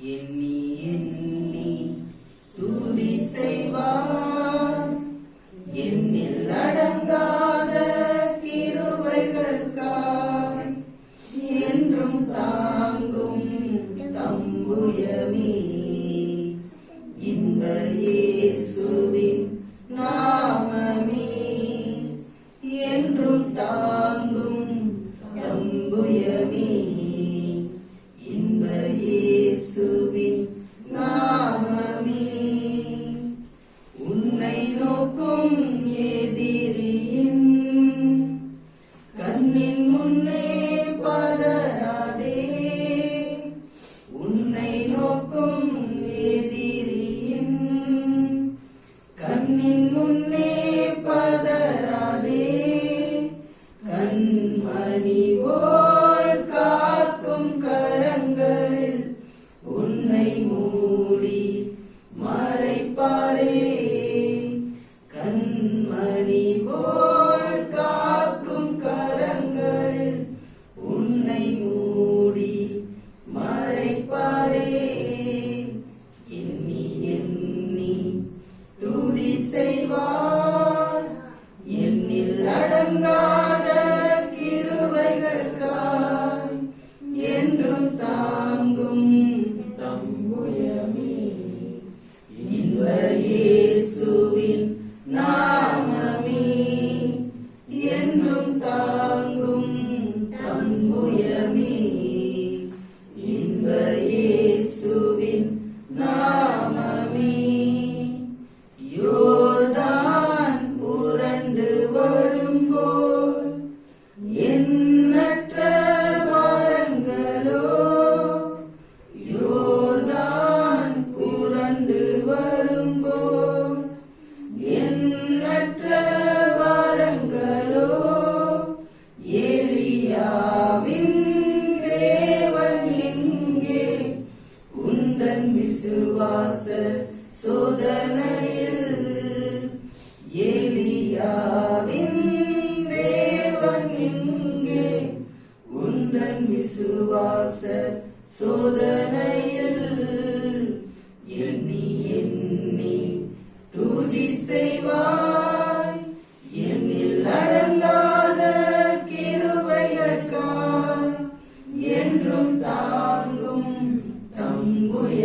எண்ணி எண்ணி துதி செய்வார் என்னில் அடங்காத கிருபைகள்காய் என்றும் தாங்கும் தம்புயமி. இன்ப இயேசுவின் கண்ணின் முன்னே பதராதே கண்மணி ஓ விசுவாச சோதனையில் ஏலியாவின் தேவன் இங்கே. உந்தன் விசுவாச சோதனையில் எண்ணி எண்ணி துதி செய்வாய். என்னில் அடங்காத கிருபைகள் என்றும் தாங்கும் தம்புய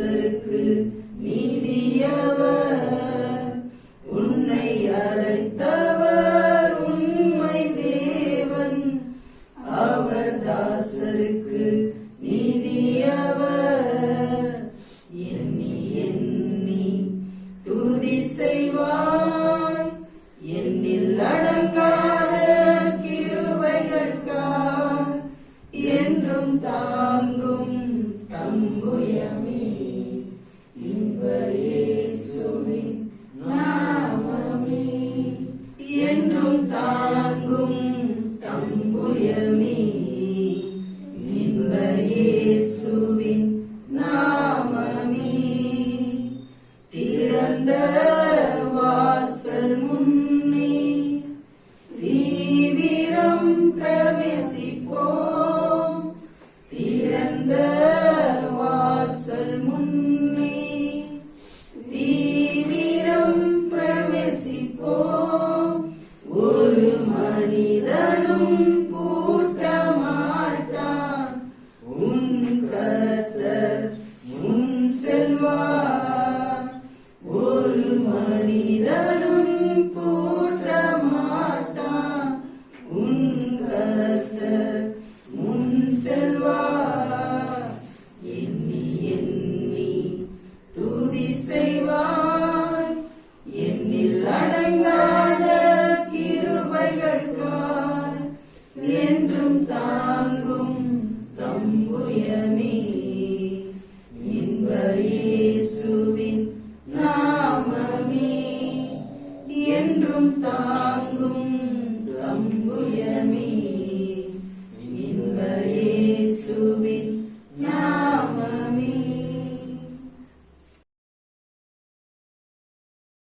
சருக்கு